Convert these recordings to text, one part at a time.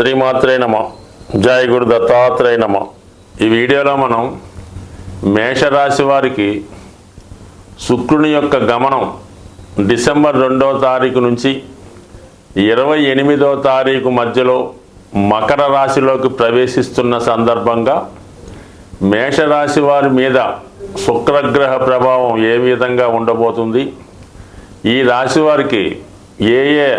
శ్రీమాత్రే నమ. జయ గురు దత్తాత్రేయ నమ. ఈ వీడియోలో మనం మేషరాశి వారికి శుక్రుని యొక్క గమనం డిసెంబర్ రెండో తారీఖు నుంచి ఇరవై ఎనిమిదో తారీఖు మధ్యలో మకర రాశిలోకి ప్రవేశిస్తున్న సందర్భంగా మేషరాశి వారి మీద శుక్రగ్రహ ప్రభావం ఏ విధంగా ఉండబోతుంది? ఈ రాశి వారికి ఏ ఏ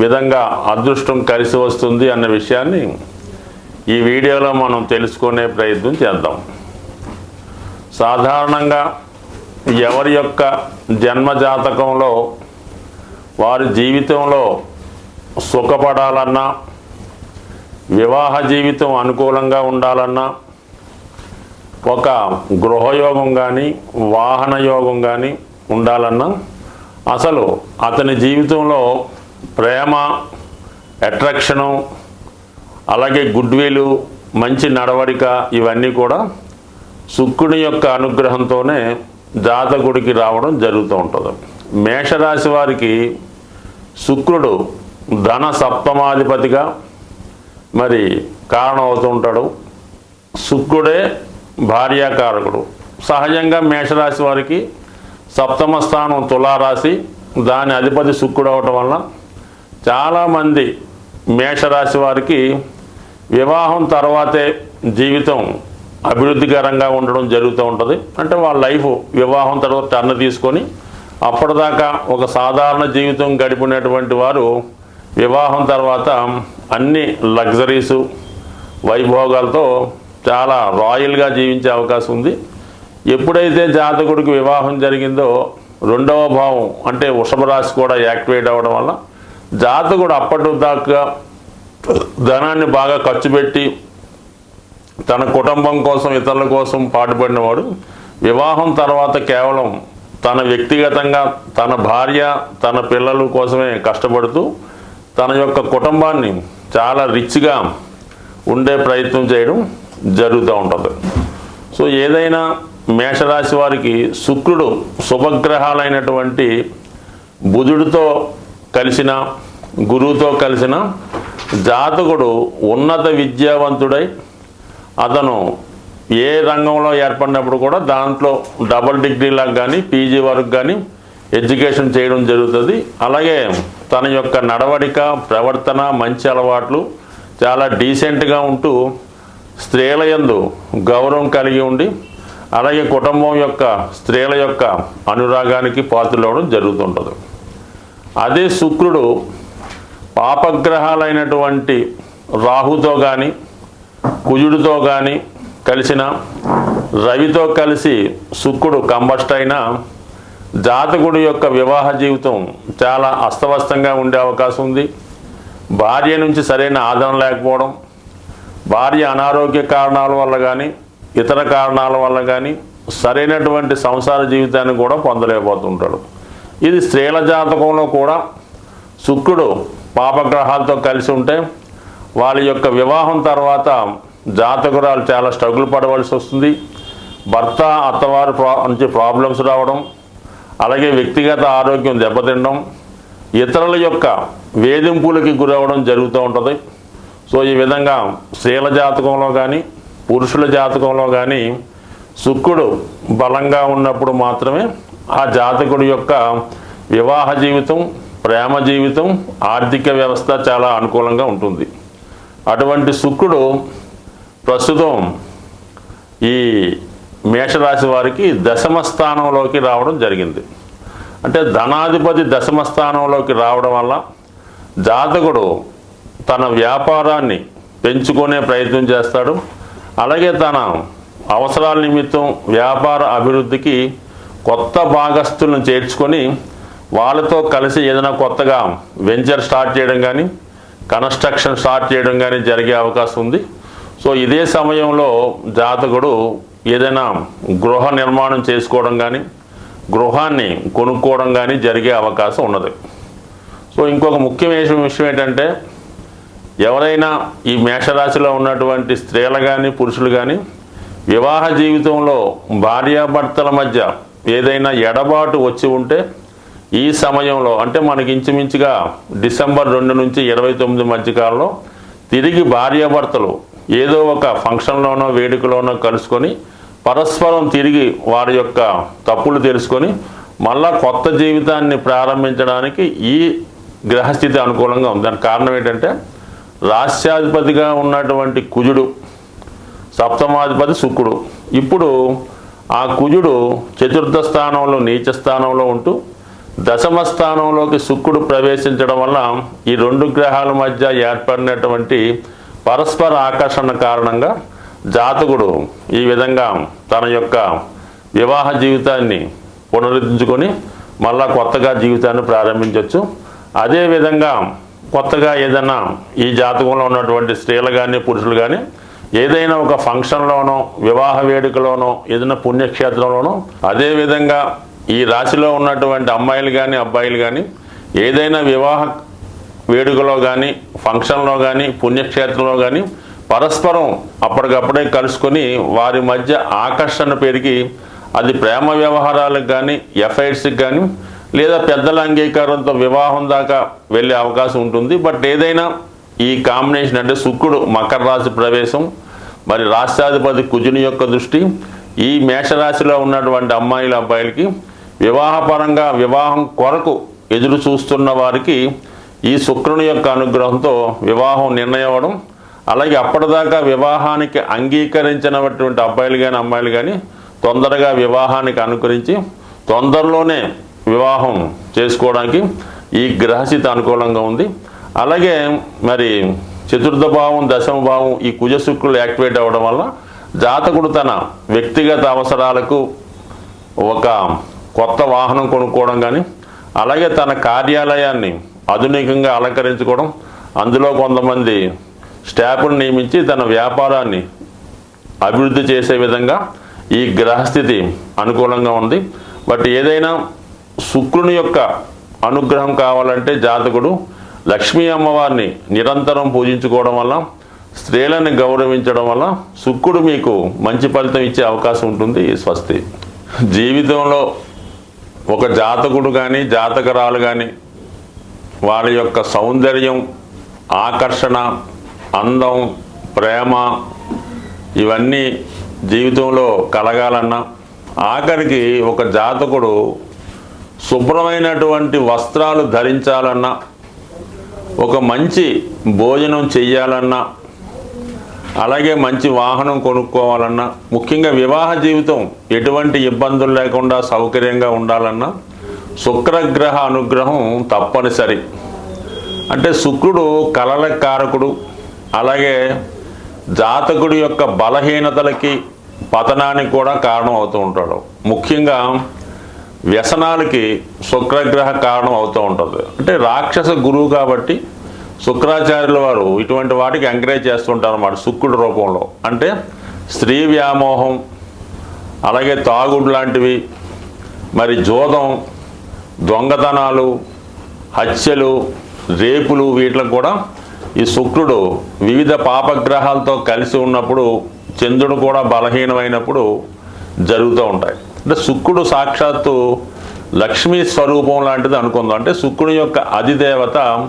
విధంగా అదృష్టం కలిసి వస్తుంది అన్న విషయాన్ని ఈ వీడియోలో మనం తెలుసుకునే ప్రయత్నం చేద్దాం. సాధారణంగా ఎవరి యొక్క జన్మ జాతకంలో వారి జీవితంలో సుఖపడాలన్నా వివాహ జీవితం అనుకూలంగా ఉండాలన్నా ఒక గృహయోగం కానీ వాహన యోగం కానీ ఉండాలన్నా అసలు అతని జీవితంలో ప్రేమ అట్రాక్షను అలాగే గుడ్ విల్ మంచి నడవడిక ఇవన్నీ కూడా శుక్రుని యొక్క అనుగ్రహంతోనే జాతకుడికి రావడం జరుగుతూ ఉంటుంది. మేషరాశి వారికి శుక్రుడు ధన సప్తమాధిపతిగా మరి కారణమవుతూ ఉంటాడు. శుక్రుడే భార్యాకారకుడు. సహజంగా మేషరాశి వారికి సప్తమ స్థానం తులారాశి దాని అధిపతి శుక్రుడు అవటం వలన చాలామంది మేషరాశి వారికి వివాహం తర్వాతే జీవితం అభివృద్ధికరంగా ఉండడం జరుగుతూ ఉంటుంది. అంటే వాళ్ళ లైఫ్ వివాహం తర్వాత టర్న్ తీసుకొని అప్పటిదాకా ఒక సాధారణ జీవితం గడిపినటువంటి వారు వివాహం తర్వాత అన్ని లగ్జరీసు వైభోగాలతో చాలా రాయల్గా జీవించే అవకాశం ఉంది. ఎప్పుడైతే జాతకుడికి వివాహం జరిగిందో రెండవ భావం అంటే వృషభ రాశి కూడా యాక్టివేట్ అవ్వడం వల్ల జాతకుడు అప్పటి దాకా ధనాన్ని బాగా ఖర్చు పెట్టి తన కుటుంబం కోసం ఇతరుల కోసం పాటుపడినవాడు. వివాహం తర్వాత కేవలం తన వ్యక్తిగతంగా తన భార్య తన పిల్లల కోసమే కష్టపడుతూ తన యొక్క కుటుంబాన్ని చాలా రిచ్గా ఉండే ప్రయత్నం చేయడం జరుగుతూ ఉంటుంది. సో ఏదైనా మేషరాశి వారికి శుక్రుడు శుభగ్రహాలైనటువంటి బుధుడితో కలిసిన గురువుతో కలిసిన జాతకుడు ఉన్నత విద్యావంతుడై అతను ఏ రంగంలో ఏర్పడినప్పుడు కూడా దాంట్లో డబుల్ డిగ్రీలకు కానీ పీజీ వరకు కానీ ఎడ్యుకేషన్ చేయడం జరుగుతుంది. అలాగే తన యొక్క నడవడిక ప్రవర్తన మంచి అలవాట్లు చాలా డీసెంట్గా ఉంటూ స్త్రీల యందు గౌరవం కలిగి ఉండి అలాగే కుటుంబం యొక్క స్త్రీల యొక్క అనురాగానికి పాత్రలవడం జరుగుతుంటుంది. అదే శుక్రుడు పాపగ్రహాలైనటువంటి రాహుతో కానీ కుజుడితో కానీ కలిసిన రవితో కలిసి శుక్రుడు కంబస్ట్ అయిన జాతకుడి యొక్క వివాహ జీవితం చాలా అస్తవ్యస్తంగా ఉండే అవకాశం ఉంది. భార్య నుంచి సరైన ఆదరణ లేకపోవడం భార్య అనారోగ్య కారణాల వల్ల కానీ ఇతర కారణాల వల్ల కానీ సరైనటువంటి సంసార జీవితాన్ని కూడా పొందలేకపోతుంటాడు. ఇది స్త్రీల జాతకంలో కూడా శుక్రుడు పాపగ్రహాలతో కలిసి ఉంటే వాళ్ళ యొక్క వివాహం తర్వాత జాతకురాలు చాలా స్ట్రగుల్ పడవలసి వస్తుంది. భర్త అత్తవారు ప్రా నుంచి ప్రాబ్లమ్స్ రావడం అలాగే వ్యక్తిగత ఆరోగ్యం దెబ్బతినడం ఇతరుల యొక్క వేధింపులకి గురవడం జరుగుతూ ఉంటుంది. సో ఈ విధంగా స్త్రీల జాతకంలో కానీ పురుషుల జాతకంలో కానీ శుక్రుడు బలంగా ఉన్నప్పుడు మాత్రమే ఆ జాతకుడి యొక్క వివాహ జీవితం ప్రేమ జీవితం ఆర్థిక వ్యవస్థ చాలా అనుకూలంగా ఉంటుంది. అటువంటి శుక్రుడు ప్రస్తుతం ఈ మేషరాశి వారికి దశమ స్థానంలోకి రావడం జరిగింది. అంటే ధనాధిపతి దశమ స్థానంలోకి రావడం వల్ల జాతకుడు తన వ్యాపారాన్ని పెంచుకునే ప్రయత్నం చేస్తాడు. అలాగే తన అవసరాల నిమిత్తం వ్యాపార అభివృద్ధికి కొత్త భాగస్తులను చేర్చుకొని వాళ్ళతో కలిసి ఏదైనా కొత్తగా వెంచర్ స్టార్ట్ చేయడం కానీ కన్స్ట్రక్షన్ స్టార్ట్ చేయడం కానీ జరిగే అవకాశం ఉంది. సో ఇదే సమయంలో జాతకుడు ఏదైనా గృహ నిర్మాణం చేసుకోవడం కానీ గృహాన్ని కొనుక్కోవడం కానీ జరిగే అవకాశం ఉన్నది. సో ఇంకొక ముఖ్యమైన విషయం ఏంటంటే ఎవరైనా ఈ మేషరాశిలో ఉన్నటువంటి స్త్రీలు కానీ పురుషులు కానీ వివాహ జీవితంలో భార్యాభర్తల మధ్య ఏదైనా ఎడబాటు వచ్చి ఉంటే ఈ సమయంలో అంటే మనకి ఇంచుమించుగా డిసెంబర్ రెండు నుంచి ఇరవై తొమ్మిది మధ్య కాలంలో తిరిగి భార్యాభర్తలు ఏదో ఒక ఫంక్షన్లోనో వేడుకలోనో కలుసుకొని పరస్పరం తిరిగి వారి యొక్క తప్పులు తెలుసుకొని మళ్ళా కొత్త జీవితాన్ని ప్రారంభించడానికి ఈ గ్రహస్థితి అనుకూలంగా ఉంది. దానికి కారణం ఏంటంటే రాష్ట్రాధిపతిగా ఉన్నటువంటి కుజుడు సప్తమాధిపతి శుక్రుడు. ఇప్పుడు ఆ కుజుడు చతుర్థ స్థానంలో నీచ స్థానంలో ఉంటూ దశమ స్థానంలోకి శుక్రుడు ప్రవేశించడం వల్ల ఈ రెండు గ్రహాల మధ్య ఏర్పడినటువంటి పరస్పర ఆకర్షణ కారణంగా జాతకుడు ఈ విధంగా తన యొక్క వివాహ జీవితాన్ని పునరుద్ధరించుకొని మళ్ళా కొత్తగా జీవితాన్ని ప్రారంభించవచ్చు అదేవిధంగా కొత్తగా ఏదైనా ఈ జాతకంలో ఉన్నటువంటి స్త్రీలు కానీ పురుషులు కానీ ఏదైనా ఒక ఫంక్షన్లోనో వివాహ వేడుకలోనో ఏదైనా పుణ్యక్షేత్రంలోనో అదేవిధంగా ఈ రాశిలో ఉన్నటువంటి అమ్మాయిలు కానీ అబ్బాయిలు కానీ ఏదైనా వివాహ వేడుకలో కానీ ఫంక్షన్లో కానీ పుణ్యక్షేత్రంలో కానీ పరస్పరం అప్పటికప్పుడే కలుసుకొని వారి మధ్య ఆకర్షణ పెరిగి అది ప్రేమ వ్యవహారాలకు కానీ ఎఫ్ఐఆర్స్కి కానీ లేదా పెద్దల అంగీకారంతో వివాహం దాకా వెళ్ళే అవకాశం ఉంటుంది. బట్ ఏదైనా ఈ కాంబినేషన్ అంటే శుక్రుడు మకర రాశి ప్రవేశం మరి రాష్ట్రాధిపతి కుజుని యొక్క దృష్టి ఈ మేషరాశిలో ఉన్నటువంటి అమ్మాయిల అబ్బాయిలకి వివాహపరంగా వివాహం కొరకు ఎదురు చూస్తున్న వారికి ఈ శుక్రుని యొక్క అనుగ్రహంతో వివాహం నిర్ణయవడం అలాగే అప్పటిదాకా వివాహానికి అంగీకరించినటువంటి అబ్బాయిలు కానీ అమ్మాయిలు కానీ తొందరగా వివాహానికి అనుకరించి తొందరలోనే వివాహం చేసుకోవడానికి ఈ గ్రహస్థితి అనుకూలంగా ఉంది. అలాగే మరి చతుర్థ భావం దశమ భావం ఈ కుజ శుక్రులు యాక్టివేట్ అవ్వడం వల్ల జాతకుడు తన వ్యక్తిగత అవసరాలకు ఒక కొత్త వాహనం కొనుక్కోవడం కానీ అలాగే తన కార్యాలయాన్ని ఆధునికంగా అలంకరించుకోవడం అందులో కొంతమంది స్టాఫ్ను నియమించి తన వ్యాపారాన్ని అభివృద్ధి చేసే విధంగా ఈ గ్రహస్థితి అనుకూలంగా ఉంది. బట్ ఏదైనా శుక్రుని యొక్క అనుగ్రహం కావాలంటే జాతకుడు లక్ష్మీ అమ్మవారిని నిరంతరం పూజించుకోవడం వల్ల స్త్రీలను గౌరవించడం వల్ల శుక్రుడు మీకు మంచి ఫలితం ఇచ్చే అవకాశం ఉంటుంది స్వస్తి. జీవితంలో ఒక జాతకుడు కానీ జాతకరాలు కానీ వారి యొక్క సౌందర్యం ఆకర్షణ అందం ప్రేమ ఇవన్నీ జీవితంలో కలగాలన్నా ఆఖరికి ఒక జాతకుడు శుభ్రమైనటువంటి వస్త్రాలు ధరించాలన్నా ఒక మంచి భోజనం చెయ్యాలన్నా అలాగే మంచి వాహనం కొనుక్కోవాలన్నా ముఖ్యంగా వివాహ జీవితం ఎటువంటి ఇబ్బందులు లేకుండా సౌకర్యంగా ఉండాలన్నా శుక్రగ్రహ అనుగ్రహం తప్పనిసరి. అంటే శుక్రుడు కలల కారకుడు అలాగే జాతకుడి యొక్క బలహీనతలకి పతనానికి కూడా కారణం అవుతూ ఉంటాడు. ముఖ్యంగా వ్యసనాలకి శుక్రగ్రహ కారణం అవుతూ ఉంటుంది. అంటే రాక్షస గురువు కాబట్టి శుక్రాచార్యుల వారు ఇటువంటి వాటికి ఎంకరేజ్ చేస్తుంటారు అన్నమాట శుక్రుడి రూపంలో. అంటే స్త్రీ వ్యామోహం అలాగే తాగుడు లాంటివి మరి జోదం దొంగతనాలు హత్యలు రేపులు వీటికి కూడా ఈ శుక్రుడు వివిధ పాపగ్రహాలతో కలిసి ఉన్నప్పుడు చంద్రుడు కూడా బలహీనమైనప్పుడు జరుగుతూ ఉంటాయి. అంటే శుక్రుడు సాక్షాత్తు లక్ష్మీ స్వరూపం లాంటిది అనుకుందాం. అంటే శుక్రుని యొక్క అధిదేవత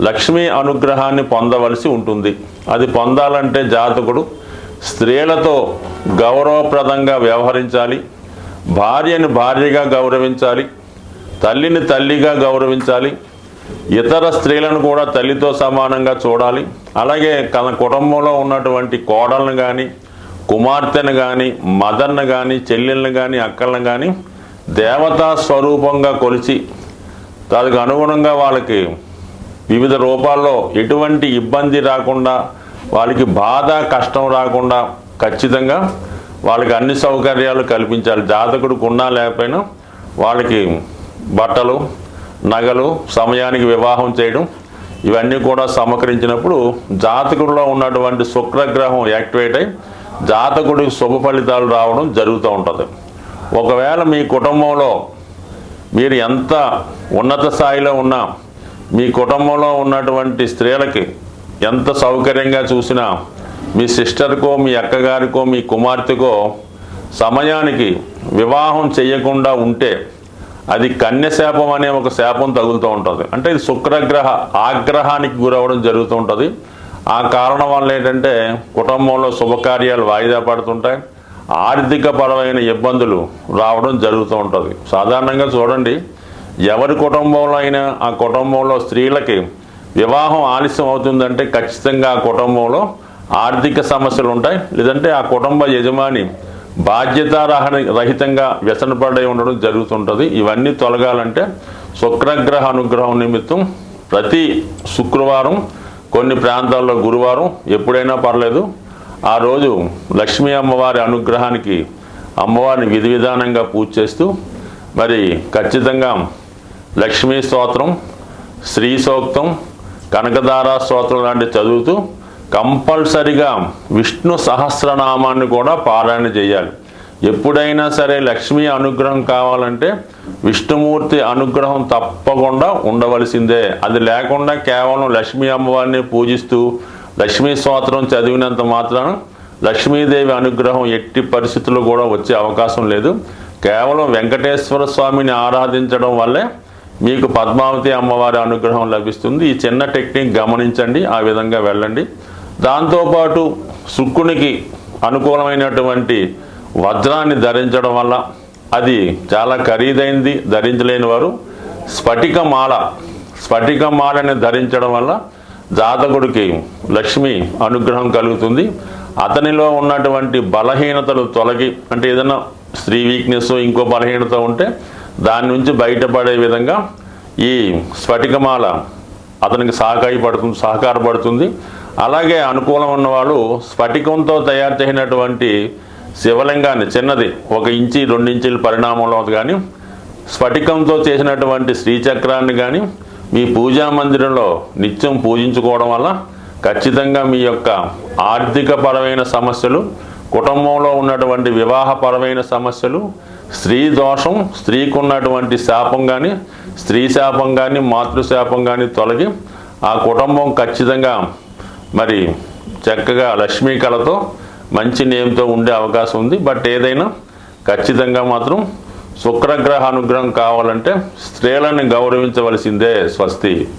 లక్ష్మీ అనుగ్రహాన్ని పొందవలసి ఉంటుంది. అది పొందాలంటే జాతకుడు స్త్రీలతో గౌరవప్రదంగా వ్యవహరించాలి. భార్యని భార్యగా గౌరవించాలి. తల్లిని తల్లిగా గౌరవించాలి. ఇతర స్త్రీలను కూడా తల్లితో సమానంగా చూడాలి. అలాగే తన కుటుంబంలో ఉన్నటువంటి కోడలను కానీ కుమార్తెను కానీ మదర్ను కానీ చెల్లెళ్ళను కానీ అక్కలను కానీ దేవతా స్వరూపంగా కొలిచి దానికి అనుగుణంగా వాళ్ళకి వివిధ రూపాల్లో ఎటువంటి ఇబ్బంది రాకుండా వాళ్ళకి బాధ కష్టం రాకుండా ఖచ్చితంగా వాళ్ళకి అన్ని సౌకర్యాలు కల్పించాలి. జాతకుడికి ఉన్నా లేకపోయినా వాళ్ళకి బట్టలు నగలు సమయానికి వివాహం చేయడం ఇవన్నీ కూడా సమకరించినప్పుడు జాతకుడిలో ఉన్నటువంటి శుక్రగ్రహం యాక్టివేట్ అయి జాతకుడికి శుభ ఫలితాలు రావడం జరుగుతూ ఉంటుంది. ఒకవేళ మీ కుటుంబంలో మీరు ఎంత ఉన్నత స్థాయిలో ఉన్నా మీ కుటుంబంలో ఉన్నటువంటి స్త్రీలకి ఎంత సౌకర్యంగా చూసినా మీ సిస్టర్కో మీ అక్కగారికో మీ కుమార్తెకో సమయానికి వివాహం చేయకుండా ఉంటే అది కన్య శాపం అనే ఒక శాపం తగులుతూ ఉంటుంది. అంటే ఇది శుక్రగ్రహ ఆగ్రహానికి గురవడం జరుగుతూ ఉంటుంది. ఆ కారణం వల్ల ఏంటంటే కుటుంబంలో శుభకార్యాలు వాయిదా పడుతుంటాయి. ఆర్థిక పరమైన ఇబ్బందులు రావడం జరుగుతూ ఉంటుంది. సాధారణంగా చూడండి ఎవరి కుటుంబంలో అయినా ఆ కుటుంబంలో స్త్రీలకి వివాహం ఆలస్యం అవుతుందంటే ఖచ్చితంగా ఆ కుటుంబంలో ఆర్థిక సమస్యలు ఉంటాయి. లేదంటే ఆ కుటుంబ యజమాని బాధ్యతారహణ రహితంగా వ్యసనపడి ఉండడం జరుగుతుంటుంది. ఇవన్నీ తొలగాలంటే శుక్రగ్రహ అనుగ్రహం నిమిత్తం ప్రతి శుక్రవారం కొన్ని ప్రాంతాల్లో గురువారం ఎప్పుడైనా పర్లేదు. ఆ రోజు లక్ష్మీ అమ్మవారి అనుగ్రహానికి అమ్మవారిని విధి విధానంగా పూజ చేస్తూ మరి ఖచ్చితంగా లక్ష్మీ స్తోత్రం శ్రీ సూక్తం కనకదారా స్తోత్రం లాంటి చదువుతూ కంపల్సరిగా విష్ణు సహస్రనామాన్ని కూడా పారాయణ చేయాలి. ఎప్పుడైనా సరే లక్ష్మీ అనుగ్రహం కావాలంటే విష్ణుమూర్తి అనుగ్రహం తప్పకుండా ఉండవలసిందే. అది లేకుండా కేవలం లక్ష్మీ అమ్మవారిని పూజిస్తూ లక్ష్మీ స్తోత్రం చదివినంత మాత్రాన లక్ష్మీదేవి అనుగ్రహం ఎట్టి పరిస్థితుల్లో కూడా వచ్చే అవకాశం లేదు. కేవలం వెంకటేశ్వర స్వామిని ఆరాధించడం వల్లే మీకు పద్మావతి అమ్మవారి అనుగ్రహం లభిస్తుంది. ఈ చిన్న టెక్నిక్ గమనించండి ఆ విధంగా వెళ్ళండి. దాంతోపాటు శుక్రునికి అనుకూలమైనటువంటి వజ్రాన్ని ధరించడం వల్ల అది చాలా ఖరీదైంది ధరించలేని వారు. స్ఫటికమాల స్ఫటికమాలని ధరించడం వల్ల జాతకుడికి లక్ష్మి అనుగ్రహం కలుగుతుంది. అతనిలో ఉన్నటువంటి బలహీనతలు తొలగి అంటే ఏదైనా స్త్రీ వీక్నెస్ ఇంకో బలహీనత ఉంటే దాని నుంచి బయటపడే విధంగా ఈ స్ఫటికమాల అతనికి సహకాయపడుతుంది సహకారపడుతుంది. అలాగే అనుకూలం ఉన్నవాళ్ళు స్ఫటికంతో తయారు చేసినటువంటి శివలింగాన్ని చిన్నది ఒక ఇంచి రెండించీల పరిణామంలో కానీ స్ఫటికంతో చేసినటువంటి శ్రీచక్రాన్ని కానీ మీ పూజా మందిరంలో నిత్యం పూజించుకోవడం వల్ల ఖచ్చితంగా మీ యొక్క ఆర్థికపరమైన సమస్యలు కుటుంబంలో ఉన్నటువంటి వివాహపరమైన సమస్యలు స్త్రీ దోషం స్త్రీకు ఉన్నటువంటి శాపం కానీ స్త్రీ శాపం కానీ మాతృశాపం కానీ తొలగి ఆ కుటుంబం ఖచ్చితంగా మరి చక్కగా లక్ష్మీ కళతో మంచి నేమ్తో ఉండే అవకాశం ఉంది. బట్ ఏదైనా ఖచ్చితంగా మాత్రం శుక్రగ్రహ అనుగ్రహం కావాలంటే స్త్రీలను గౌరవించవలసిందే స్వస్తి.